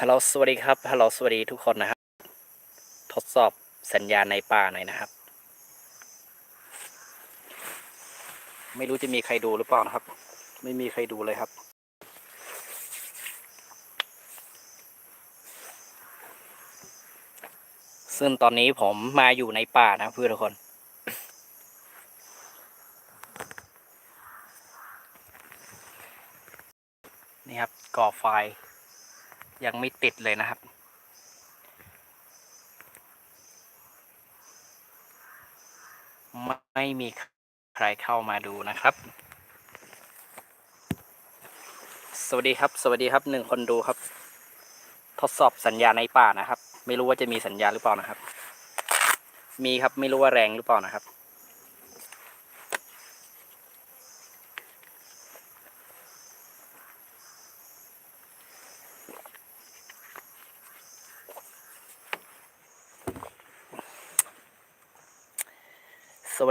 ฮัลโหลสวัสดีครับฮัลโหลสวัสดีทุกคนนะครับ ทดสอบสัญญาณในป่าหน่อยนะครับ ไม่รู้จะมีใครดูหรือเปล่านะครับ ไม่มีใครดูเลยครับ ซึ่งตอนนี้ผมมาอยู่ในป่านะเพื่อนทุกคน นี่ครับก่อไฟ ยังไม่ติดเลยนะครับ ไม่มีใครเข้ามาดูนะครับ สวัสดีครับ สวัสดีครับหนึ่งคนดูครับ ทดสอบสัญญาณในป่านะครับ ไม่รู้ว่าจะมีสัญญาณหรือเปล่านะครับ มีครับไม่รู้ว่าแรงหรือเปล่านะครับ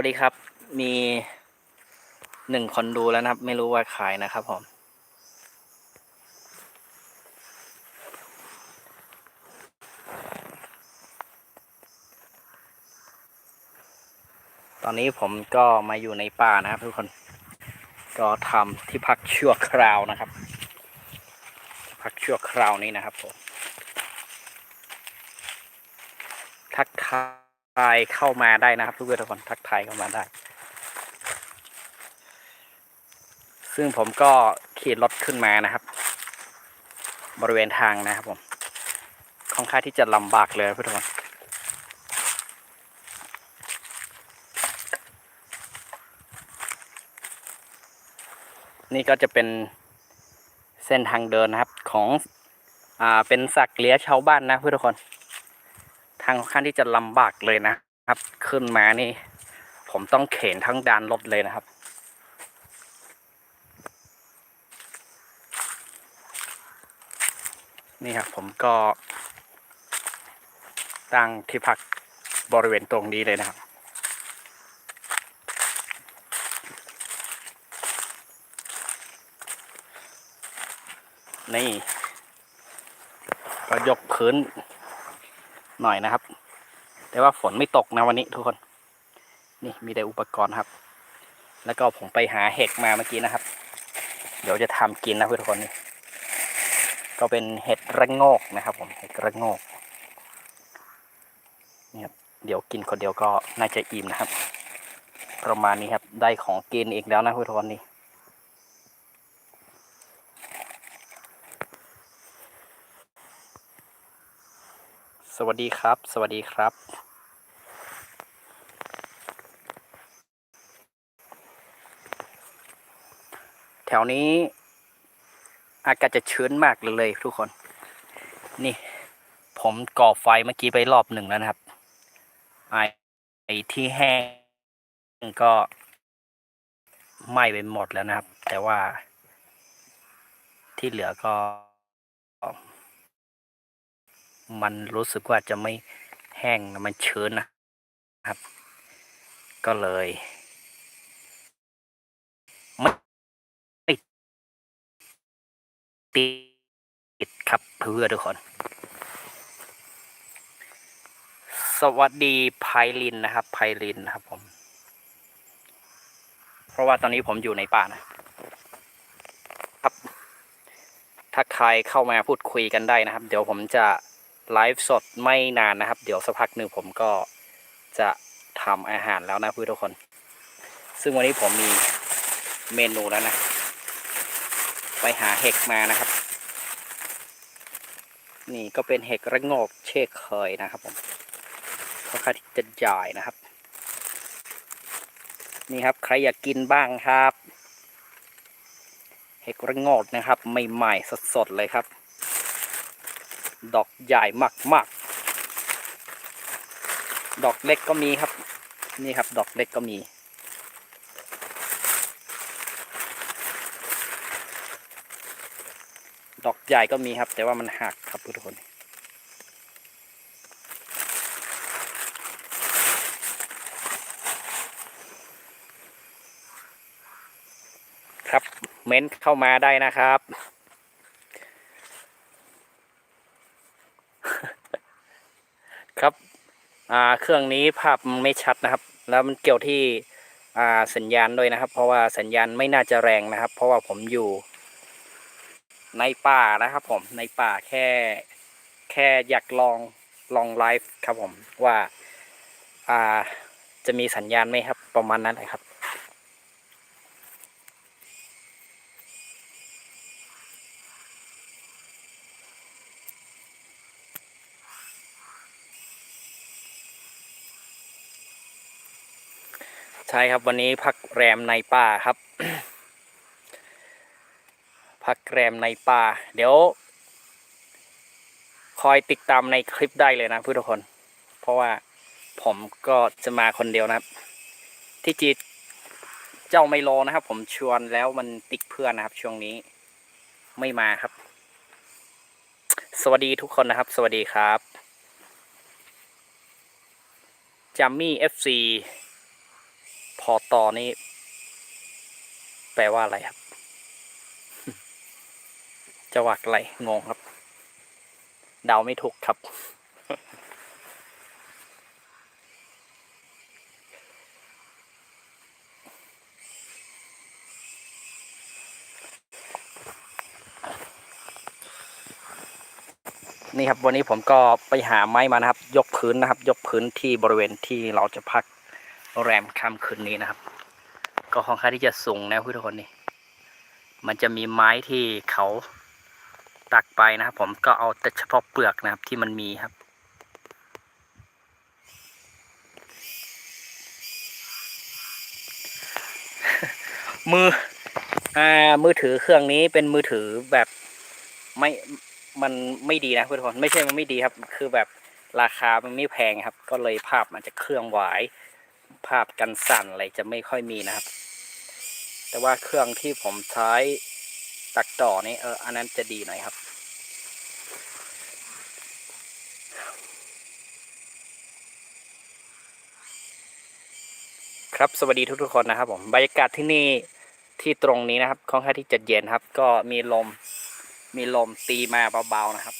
สวัสดีครับ มีหนึ่งคนดูแล้วนะครับ ไม่รู้ว่าใครนะครับผมตอนนี้ผมก็มาอยู่ในป่านะครับทุกคน ก็ทำที่พักชั่วคราวนะครับ พักชั่วคราวนี้นะครับผมทักทาย ไทยเข้ามาได้นะครับทุกเพื่อนทุกคนทักทายเข้ามาได้ ซึ่งผมก็ขี่รถขึ้นมานะครับ บริเวณทางนะครับผมค่อนข้างที่จะลำบากเลยเพื่อนทุกคนนี่ก็จะเป็นเส้นทางเดินนะครับของอ่าเป็นสักเลี้ยชาวบ้านนะเพื่อนทุกคน ทางค่อนข้างที่จะลำบากเลยนะครับ ขึ้นมานี่ ผมต้องเข็นทั้งดานรถเลยนะครับ นี่ครับผมก็ตั้งที่พักบริเวณตรงนี้เลยนะครับนี่ก็ยกพื้น หน่อยนะครับ แต่ว่าฝนไม่ตกนะวันนี้ทุกคน นี่มีแต่อุปกรณ์ครับ แล้วก็ผมไปหาเห็ดมาเมื่อกี้นะครับ เดี๋ยวจะทำกินนะเพื่อนทุกคนนี่ก็เป็นเห็ดระโงกนะครับผมเห็ดระโงกนี่ครับเดี๋ยวกินคนเดียวก็น่าจะอิ่มนะครับ ประมาณนี้ครับได้ของกินอีกแล้วนะเพื่อนทุกคนนี่ สวัสดีครับ สวัสดีครับ แถวนี้ อากาศจะชื้นมากเลยทุกคน นี่ ผมก่อไฟเมื่อกี้ไปรอบหนึ่งแล้วนะครับ ไอไอที่แห้งก็ไหม้ไปหมดแล้วนะครับ แต่ว่าที่เหลือก็ มันรู้สึกว่าจะไม่แห้งนะมันชื้นนะครับ ก็เลยไม่ไม่ติดครับเพื่อทุกคน สวัสดีไพลินนะครับไพลินนะครับผม เพราะว่าตอนนี้ผมอยู่ในป่านะครับ ถ้าใครเข้ามาพูดคุยกันได้นะครับ เดี๋ยวผมจะ ไลฟ์สดไม่นานนะครับ เดี๋ยวสักพักหนึ่งผมก็จะทำอาหารแล้วนะเพื่อนทุกคน ซึ่งวันนี้ผมมีเมนูแล้วนะ ไปหาเห็ดมานะครับ นี่ก็เป็นเห็ดระโงกเช่เคยนะครับผมค่อนข้างที่จะใหญ่นะครับ นี่ครับใครอยากกินบ้างครับ เห็ดระโงกนะครับใหม่ๆสดๆเลยครับ ดอกใหญ่มากๆ ดอกเล็กก็มีครับ นี่ครับดอกเล็กก็มี ดอกใหญ่ก็มีครับ แต่ว่ามันหักครับทุกคนครับ เม้นเข้ามาได้นะครับ ครับอ่าเครื่องนี้ภาพมันไม่ชัดนะครับ แล้วมันเกี่ยวที่อ่าสัญญาณด้วยนะครับ เพราะว่าสัญญาณไม่น่าจะแรงนะครับ เพราะว่าผมอยู่ ในป่านะครับ ผมในป่าแค่แค่อยากลองลองไลฟ์ครับผมว่าอ่าจะมีสัญญาณไหมครับ ประมาณนั้นเลยครับ ใช่ครับวันนี้พักแรมในป่าครับ พักแรมในป่า เดี๋ยว คอยติดตามในคลิปได้เลยนะเพื่อนทุกคน เพราะว่าผมก็จะมาคนเดียวนะครับ ที่จีเจ้าไมโลนะครับ ผมชวนแล้วมันติดเพื่อนนะครับ ช่วงนี้ไม่มาครับ สวัสดีทุกคนนะครับ สวัสดีครับจัมมี่เอฟซี พอตอนี่แปลว่าอะไรครับ จะวักอะไรงงครับ เดาไม่ถูกครับ นี่ครับวันนี้ผมก็ไปหาไม้มานะครับ ยกพื้นนะครับ ยกพื้นที่บริเวณที่เราจะพัก แรมค่ำคืนนี้นะครับ ก็ค่อนข้างที่จะสูงนะทุกคนนี่มันจะมีไม้ที่เขาตักไปนะครับผมก็เอาแต่เฉพาะเปลือกนะครับที่มันมีครับ มืออ่ามือถือเครื่องนี้เป็นมือถือแบบไม่มันไม่ดีนะทุกคนไม่ใช่มันไม่ดีครับ คือแบบราคามันไม่แพงครับ ก็เลยภาพมันจะเครื่องไหว ภาพกันสั่นอะไรจะไม่ค่อยมีนะครับ แต่ว่าเครื่องที่ผมใช้ตัดต่อนี่เอออันนั้นจะดีหน่อยครับ ครับสวัสดีทุกๆคนนะครับผมบรรยากาศที่นี่ที่ตรงนี้นะครับค่อนข้างที่จะเย็นครับ ก็มีลมมีลมตีมาเบาๆนะครับ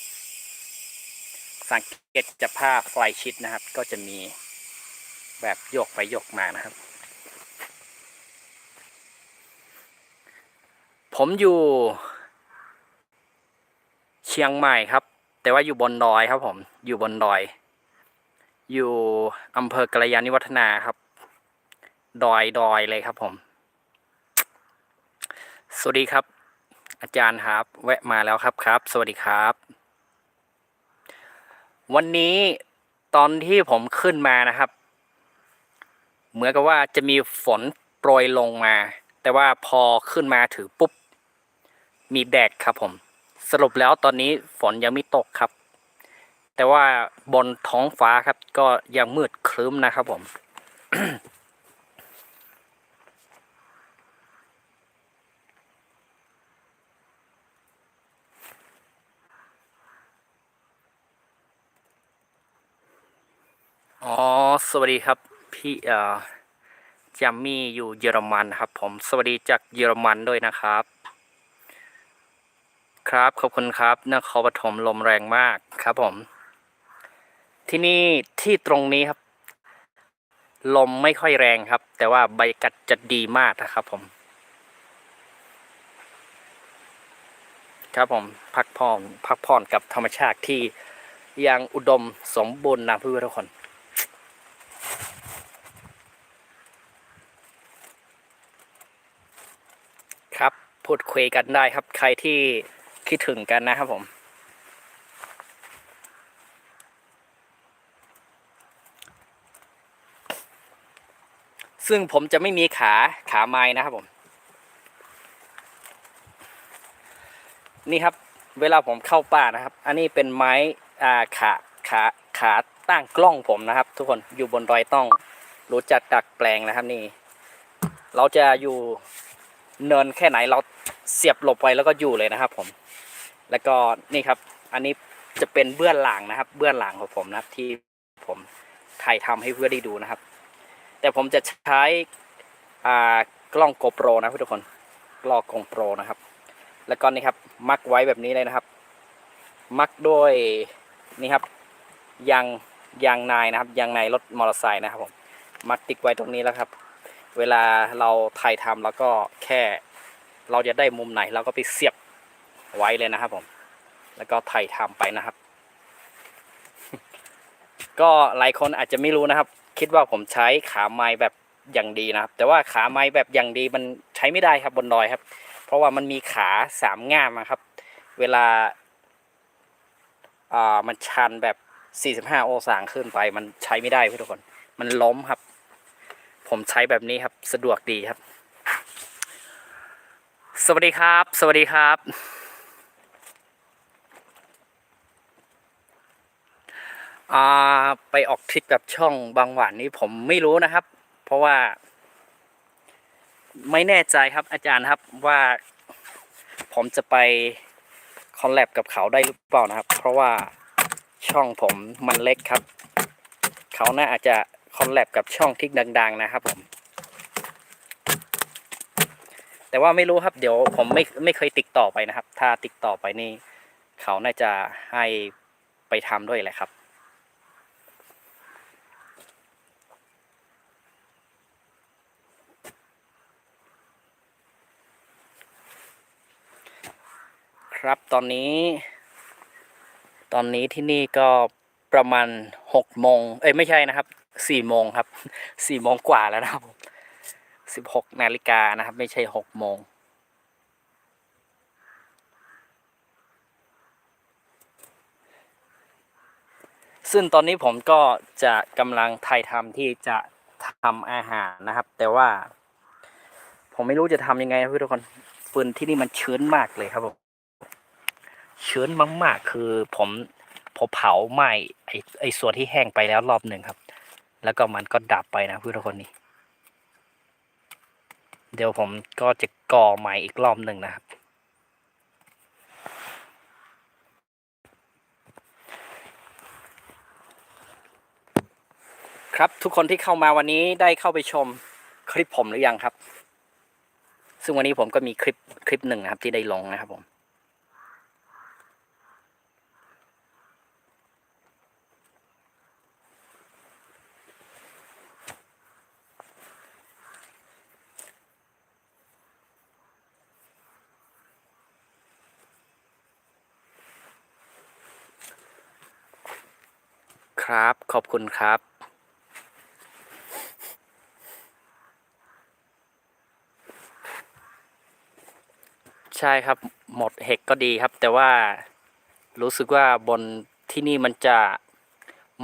สังเกตจะผ้าไฟชิดนะครับ ก็จะมี แบบโยกไปโยกมานะครับ ผมอยู่ เชียงใหม่ครับ แต่ว่าอยู่บนดอยครับ ผม อยู่บนดอย อยู่อำเภอกระยาณิวัฒนาครับ ดอยดอยเลยครับผม สวัสดีครับ อาจารย์ครับ แวะมาแล้วครับครับ สวัสดีครับ วันนี้ตอนที่ผมขึ้นมานะครับ เหมือนกับว่าจะมีฝนโปรยลงมา แต่ว่าพอขึ้นมาถือปุ๊บ มีแดดครับผม สรุปแล้วตอนนี้ฝนยังไม่ตกครับ แต่ว่าบนท้องฟ้าครับ ก็ยังมืดครึ้มนะครับผมอ๋อ สวัสดีครับ พี่เอ่อจัมมี่อยู่เยอรมันครับผมสวัสดีจากเยอรมันด้วยนะครับ ครับขอบคุณครับนครปฐมลมแรงมากครับผม ที่นี่ที่ตรงนี้ครับ ลมไม่ค่อยแรงครับ แต่ว่าใบกาศจะดีมากนะครับผม ครับผมพักผ่อนพักผ่อนกับธรรมชาติที่ยังอุดมสมบูรณ์นะเพื่อนทุกคน ครับ พูดคุยกันได้ครับ ใครที่คิดถึงกันนะครับผม ซึ่งผมจะไม่มีขาขาไม้นะครับผม นี่ครับ เวลาผมเข้าป่านะครับ อันนี้เป็นไม้อ่าขาขาขาตั้งกล้องผมนะครับ ทุกคนอยู่บนดอยต้อง รู้จักดักแปลงนะครับนี่ เราจะอยู่เนินแค่ไหนเรา เสียบหลบไว้แล้วก็อยู่เลยนะครับ ผม แล้วก็นี่ครับ อันนี้จะเป็นเบื้องหลังนะครับ เบื้องหลังของผมนะครับ ที่ผมถ่ายทำให้เพื่อนได้ดูนะครับ แต่ผมจะใช้กล้องโกโปรนะทุกคนกล้องโกโปรนะครับ แล้วก็นี่ครับ มัดไว้แบบนี้เลยนะครับ มัดด้วยนี่ครับยางยางนายนะครับยางในรถมอเตอร์ไซค์นะครับผมมาติดไว้ตรงนี้แล้วครับ เวลาเราถ่ายทำแล้วก็แค่ เราจะได้มุมไหนเราก็ไปเสียบไว้เลยนะครับผม แล้วก็ถ่ายทำไปนะครับ ก็หลายคนอาจจะไม่รู้นะครับ คิดว่าผมใช้ขาไม้แบบอย่างดีนะครับ แต่ว่าขาไม้แบบอย่างดีมันใช้ไม่ได้ครับบนดอยครับ เพราะว่ามันมีขาสามง่ามนะครับ เวลาอ่ามันชันแบบ 45 องศาขึ้นไป มันใช้ไม่ได้พี่ทุกคน มันล้มครับ ผมใช้แบบนี้ครับ สะดวกดีครับ สวัสดีครับ สวัสดีครับ ไปออกทริปกับช่องบางหวานนี้ผมไม่รู้นะครับ เพราะว่า ไม่แน่ใจครับอาจารย์ครับว่า ผมจะไปคอลแลบกับเขาได้หรือเปล่านะครับ เพราะว่าช่องผมมันเล็กครับ เขาน่าอาจจะคอลแลบกับช่องที่ดัง ๆ นะครับผม แต่ว่าไม่รู้ครับเดี๋ยวผมไม่ไม่เคยติดต่อไปนะครับ ถ้าติดต่อไปนี่เขาน่าจะให้ไปทำด้วยแหละครับครับตอนนี้ ตอนนี้ที่นี่ก็ประมาณหกโมงเอ้ยไม่ใช่นะครับสี่โมงครับสี่โมงกว่าแล้วนะครับ สิบหกนาฬิกานะครับ ไม่ใช่หกโมง ซึ่งตอนนี้ผมก็จะกำลังถ่ายทำที่จะทำอาหารนะครับ แต่ว่า ผมไม่รู้จะทำยังไงนะพี่ทุกคนฟืนที่นี่มันชื้นมากเลยครับผมชื้นมากๆ คือผมผมเผาไหม้ไอไอส่วนที่แห้งไปแล้วรอบหนึ่งครับ แล้วก็มันก็ดับไปนะเพื่อนทุกคนนี่ เดี๋ยวผมก็จะก่อใหม่อีกรอบหนึ่งนะครับ ครับทุกคนที่เข้ามาวันนี้ได้เข้าไปชมคลิปผมหรือยังครับ ซึ่งวันนี้ผมก็มีคลิปคลิปหนึ่งนะครับที่ได้ลงนะครับผม ครับ ขอบคุณครับ ใช่ครับ หมดเห็กก็ดีครับ แต่ว่ารู้สึกว่าบนที่นี่มันจะ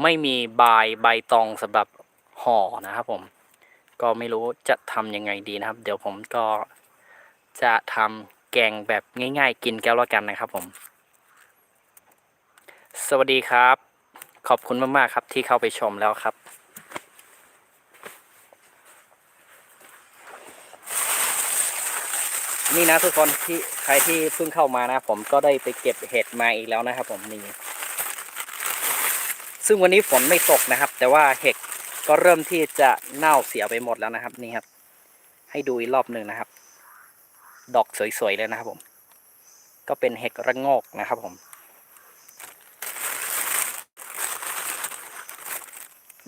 ไม่มีใบใบตองสำหรับห่อนะครับผม ก็ไม่รู้จะทำยังไงดีนะครับ เดี๋ยวผมก็จะทำแกงแบบง่าย ๆ กินแก้วละกันนะครับผม สวัสดีครับ ขอบคุณมาก ๆ ครับที่เข้าไปชมแล้วครับนี่นะทุกคนที่ใครที่เพิ่งเข้ามานะ ผมก็ได้ไปเก็บเห็ดมาอีกแล้วนะครับ ผมนี่ซึ่งวันนี้ฝนไม่ตกนะครับ แต่ว่าเห็ดก็เริ่มที่จะเน่าเสียไปหมดแล้วนะครับ นี่ครับ ให้ดูอีกรอบหนึ่งนะครับ ดอกสวยๆเลยนะครับผม ก็เป็นเห็ดระโงกนะครับผม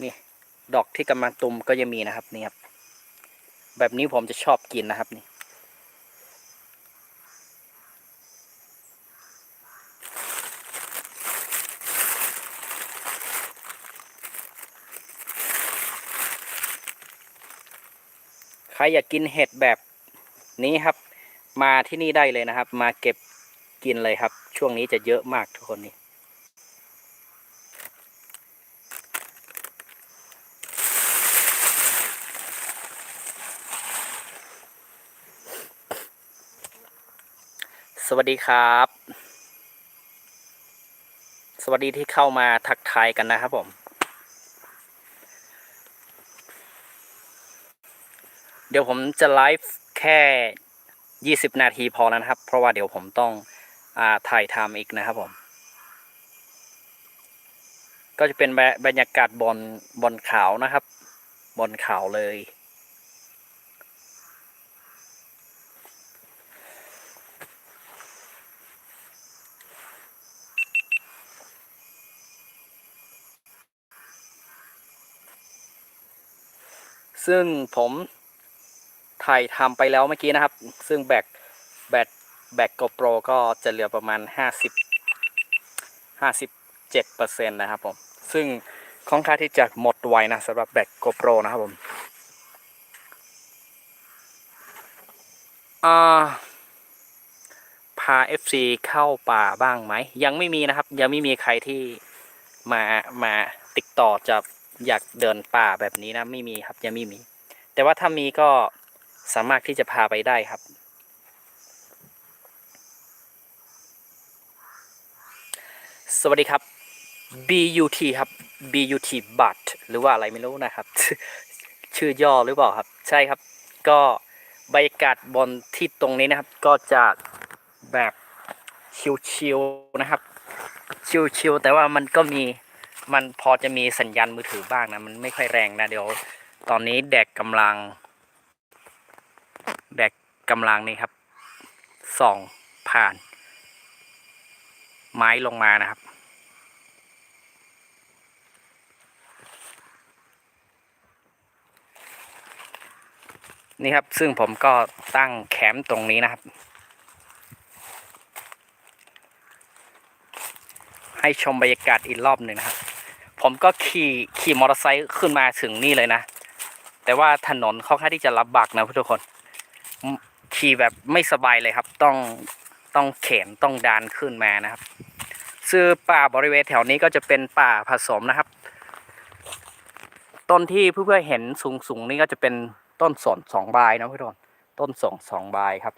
นี่ ดอกที่กำลังตุมก็ยังมีนะครับนี่ครับ แบบนี้ผมจะชอบกินนะครับนี่ใครอยากกินเห็ดแบบนี้ครับ มาที่นี่ได้เลยนะครับ มาเก็บกินเลยครับ ช่วงนี้จะเยอะมากทุกคนนี่ วัสดีครับ สวัสดีที่เข้ามาทักทายกันนะครับผม เดี๋ยวผมจะไลฟ์แค่ 20 นาทีพอแล้วนะครับ เพราะว่าเดี๋ยวผมต้องอาถ่ายทำอีกนะครับผม ก็จะเป็นบรรยากาศบนบนขาวนะครับบนขาวเลย ซึ่งผมถ่ายทำไปแล้วเมื่อกี้นะครับ ซึ่งแบตแบตแบต GoPro ก็จะเหลือประมาณ 50 57เปอร์เซ็นต์นะครับผม ซึ่งค่อนข้างที่จะหมดไวนะสำหรับแบต GoPro นะครับผมอ่าพา FC เข้าป่าบ้างไหม ยังไม่มีนะครับ ยังไม่มีใครที่มามาติดต่อจะ อยากเดินป่าแบบนี้นะไม่มีครับยังไม่มี แต่ว่าถ้ามีก็สามารถที่จะพาไปได้ครับ สวัสดีครับ BUT ครับ BUT บัตหรือว่าอะไรไม่รู้นะครับ ชื่อย่อหรือเปล่าครับ ใช่ครับ ก็บรรยากาศบนที่ตรงนี้นะครับ ก็จะแบบชิวๆนะครับ ชิวๆแต่ว่ามันก็มี มันพอจะมีสัญญาณมือถือบ้างนะ มันไม่ค่อยแรงนะ เดี๋ยว ตอนนี้แดกกำลัง แดกกำลังนี่ครับส่องผ่าน ไม้ลงมานะครับ นี่ครับ ซึ่งผมก็ตั้งแคมป์ตรงนี้นะครับ ให้ชมบรรยากาศอีกรอบหนึ่งนะครับ ผมก็ขี่ขี่มอเตอร์ไซค์ขึ้นมาถึงนี่เลยนะ แต่ว่าถนนค่อนข้างที่จะลำบากนะทุกคน ขี่แบบไม่สบายเลยครับ ต้องต้องเข็นต้องดานขึ้นมานะครับซึ่งป่าบริเวณแถวนี้ก็จะเป็นป่าผสมนะครับ ต้นที่เพื่อนๆเห็นสูงๆนี่ก็จะเป็นต้นสนสองใบนะเพื่อนต้นสนสองใบครับ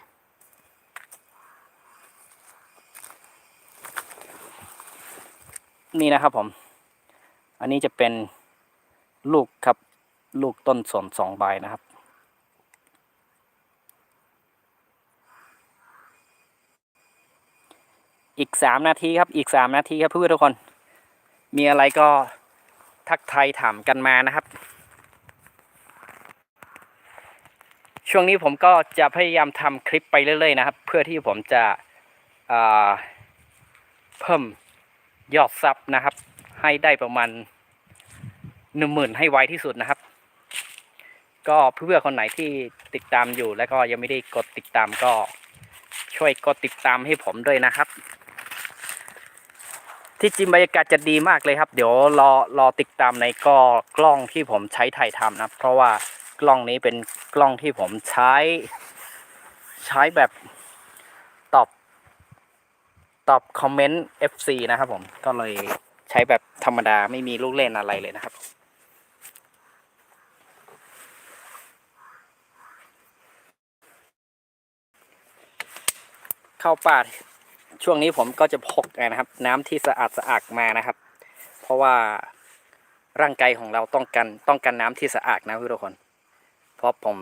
นี่นะครับผม อันนี้จะเป็นลูกครับลูกต้นสนสองใบนะครับ อีกสามนาทีครับอีกสามนาทีครับเพื่อนทุกคน มีอะไรก็ทักไทยถามกันมานะครับ ช่วงนี้ผมก็จะพยายามทำคลิปไปเรื่อยๆนะครับ เพื่อที่ผมจะเพิ่มยอดซับนะครับ ให้ได้ประมาณ หนึ่งหมื่นให้ไวที่สุดนะครับ ก็เพื่อนๆคนไหนที่ติดตามอยู่แล้วก็ยังไม่ได้กดติดตามก็ช่วยกดติดตามให้ผมด้วยนะครับ ที่จริงบรรยากาศจะดีมากเลยครับ เดี๋ยวรอรอติดตามในก็กล้องที่ผมใช้ถ่ายทำนะเพราะว่ากล้องนี้เป็นกล้องที่ผมใช้ ใช้แบบตอบตอบคอมเมนต์ FC นะครับผมก็เลยใช้แบบธรรมดาไม่มีลูกเล่นอะไรเลยนะครับ เข้าป่าช่วงนี้ผมก็จะพกนะครับ น้ำที่สะอาดสะอาดมานะครับ เพราะว่าร่างกายของเราต้องการต้องการน้ำที่สะอาดนะทุกคน เพราะผม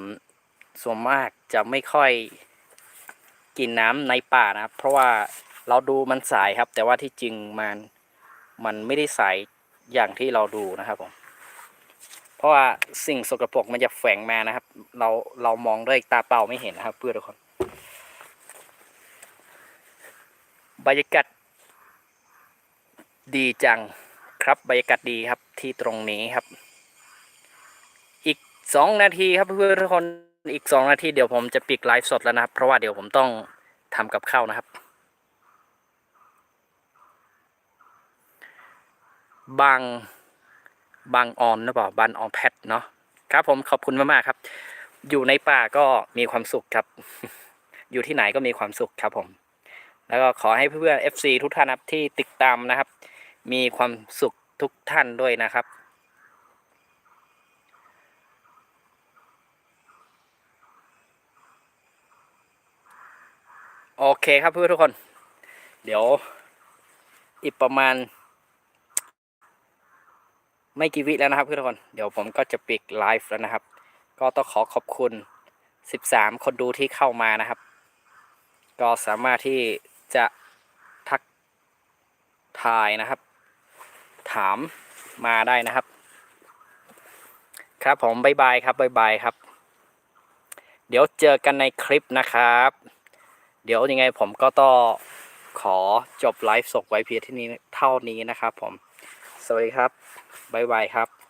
ส่วนมากจะไม่ค่อยกินน้ำในป่านะครับ เพราะว่าเราดูมันใสครับ แต่ว่าที่จริงมันมันไม่ได้ใสอย่างที่เราดูนะครับผมเพราะว่าสิ่งสกปรกมันจะแฝงมานะครับ เราเรามองด้วยตาเปล่าไม่เห็นนะครับ เพื่อนทุกคน บรรยากาศดีจังครับบรรยากาศดีครับที่ตรงนี้ครับ อีกสองนาทีครับเพื่อนทุกคนอีกสองนาทีเดี๋ยวผมจะปิดไลฟ์สดแล้วนะครับ เพราะว่าเดี๋ยวผมต้องทำกับข้าวนะครับ บางบางออนหรือเปล่าบางออนแพทเนาะครับผมขอบคุณมากๆครับ อยู่ในป่าก็มีความสุขครับ อยู่ที่ไหนก็มีความสุขครับผม แล้วก็ขอให้เพื่อนๆ FC ทุกท่านครับที่ติดตามนะครับ มีความสุขทุกท่านด้วยนะครับโอเคครับเพื่อนทุกคน เดี๋ยวอีกประมาณ ไม่กี่วิแล้วนะครับเพื่อนทุกคน เดี๋ยวผมก็จะปิดไลฟ์แล้วนะครับ ก็ต้องขอขอบคุณ 13 คนดูที่เข้ามานะครับ ก็สามารถที่ จะทักทายนะครับ ถามมาได้นะครับ ครับผมบายบายครับบายบายครับ เดี๋ยวเจอกันในคลิปนะครับ เดี๋ยวยังไงผมก็ต้องขอจบไลฟ์สดไว้เพียงที่นี้เท่านี้นะครับผม สวัสดีครับบายบายครับ